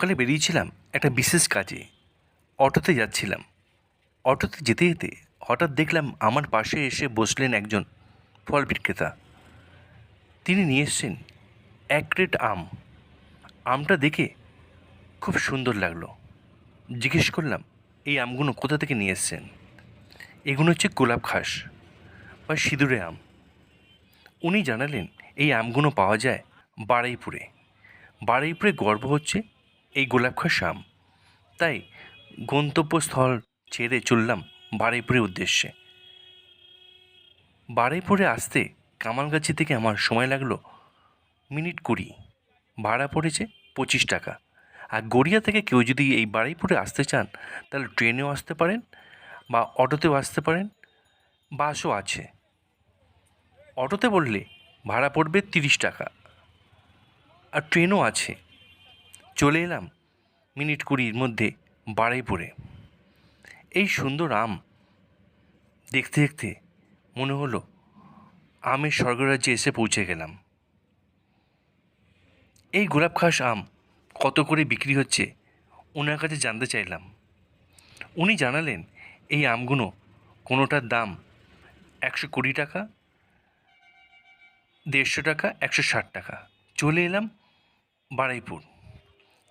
সকালে বেরিয়েছিলাম একটা বিশেষ কাজে। অটোতে যাচ্ছিলাম। অটোতে যেতে যেতে হঠাৎ দেখলাম আমার পাশে এসে বসলেন একজন ফল বিক্রেতা। তিনি নিয়ে এসছেন এক ক্রেট আম। আমটা দেখে খুব সুন্দর লাগল। জিজ্ঞেস করলাম, এই আমগুলো কোথা থেকে নিয়ে এসছেন? এগুলো হচ্ছে গোলাপ খাস বা সিঁদুরে আম। উনি জানালেন, এই আমগুলো পাওয়া যায় বারুইপুরে। বারুইপুরে গর্ব হচ্ছে এই গোলাপখাস আম তাই গন্তব্যস্থল ছেড়ে চললাম বারুইপুরের উদ্দেশ্যে। বারুইপুরে আসতে কামালগাছি থেকে আমার সময় লাগল মিনিট কুড়ি। ভাড়া পড়েছে পঁচিশ টাকা। আর গড়িয়া থেকে কেউ যদি এই বারুইপুরে আসতে চান, তাহলে ট্রেনেও আসতে পারেন বা অটোতেও আসতে পারেন, বাসও আছে। অটোতে বললে ভাড়া পড়বে তিরিশ টাকা। আর ট্রেনও আছে। চলে এলাম মিনিট কুড়ির মধ্যে বারুইপুরে। এই সুন্দর আম দেখতে দেখতে মনে হলো আমের স্বর্গরাজ্যে এসে পৌঁছে গেলাম। এই গোলাপ খাস আম কত করে বিক্রি হচ্ছে ওনার কাছে জানতে চাইলাম। উনি জানালেন এই আমগুলো কোনোটার দাম একশো কুড়ি টাকা, দেড়শো টাকা, একশো ষাট টাকা। চলে এলাম বারুইপুর।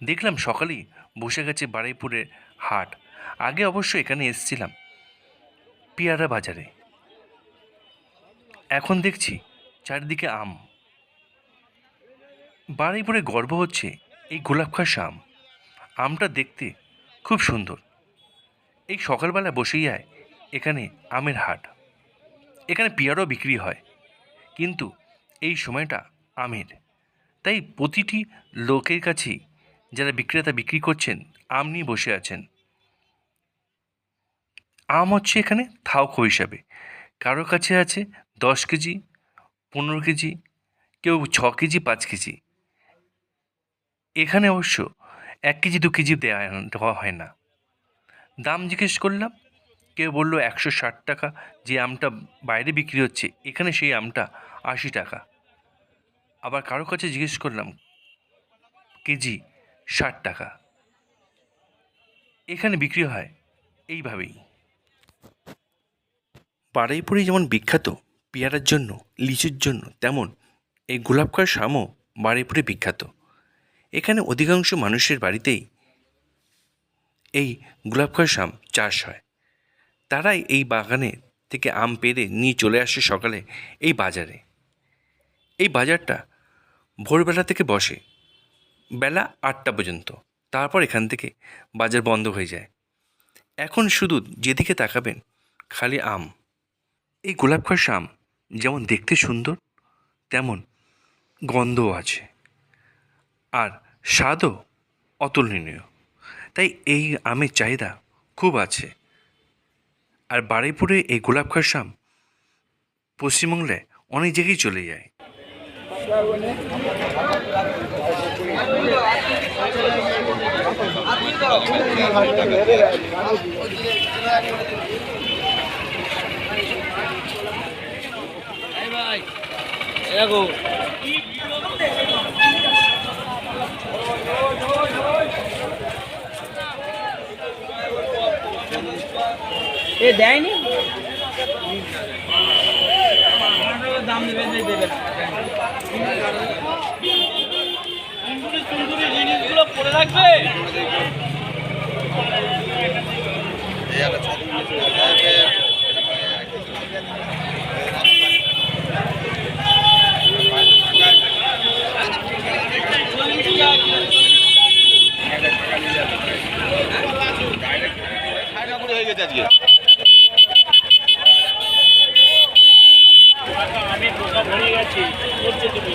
দেখলাম সকালেই বসে গেছে বারুইপুরের হাট। আগে অবশ্য এখানে এসেছিলাম, পেয়ারা বাজারে। এখন দেখছি চারিদিকে আম। বারুইপুরে গর্ব হচ্ছে এই গোলাপখাস আম। আমটা দেখতে খুব সুন্দর। এই সকালবেলা বসেই যায় এখানে আমের হাট। এখানে পেয়ারাও বিক্রি হয়, কিন্তু এই সময়টা আমের। তাই প্রতিটি লোকের কাছেই যারা বিক্রেতা বিক্রি করছেন আম নিয়ে বসে আছেন। আম হচ্ছে এখানে থাউকো হিসাবে। কারও কাছে আছে দশ কেজি, পনেরো কেজি, কেউ ছ কেজি, পাঁচ কেজি। এখানে অবশ্য এক কেজি, দু কেজি দেওয়া হয় না। দাম জিজ্ঞেস করলাম, কেউ বলল একশো ষাট টাকা যে আমটা বাইরে বিক্রি হচ্ছে, এখানে সেই আমটা আশি টাকা। আবার কারও কাছে জিজ্ঞেস করলাম, কেজি ষাট টাকা। এখানে বিক্রি হয় এইভাবেই। বারুইপুরে যেমন বিখ্যাত পেয়ারার জন্য, লিচুর জন্য, তেমন এই গোলাপকার শামও বারুইপুরে বিখ্যাত। এখানে অধিকাংশ মানুষের বাড়িতেই এই গোলাপকার শাম চাষ হয়। তারাই এই বাগানে থেকে আম পেড়ে নিয়ে চলে আসে সকালে এই বাজারে। এই বাজারটা ভোরবেলা থেকে বসে বেলা আটটা পর্যন্ত। তারপর এখান থেকে বাজার বন্ধ হয়ে যায়। এখন শুধু যেদিকে তাকাবেন, খালি আম। এই গোলাপ গোলাপখাস আম যেমন দেখতে সুন্দর, তেমন গন্ধও আছে। আর স্বাদও অতুলনীয়। তাই এই আমের চাহিদা খুব আছে। আর বারুইপুরে এই গোলাপ গোলাপখাস আম পশ্চিমবাংলায় অনেক জায়গায় চলে যায়। এ দেয়নি? দাম দেবেন দেবেন। জিনিসগুলো রাখবে? হয়ে গেছে আজকে আমি ভরে গেছি। করছে তুমি।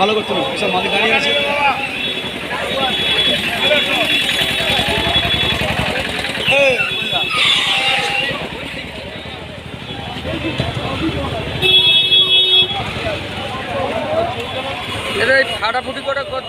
ভালো করতে সব মালিক দাঁড়িয়ে আছে। এটা ফাটাফুটি করে কত?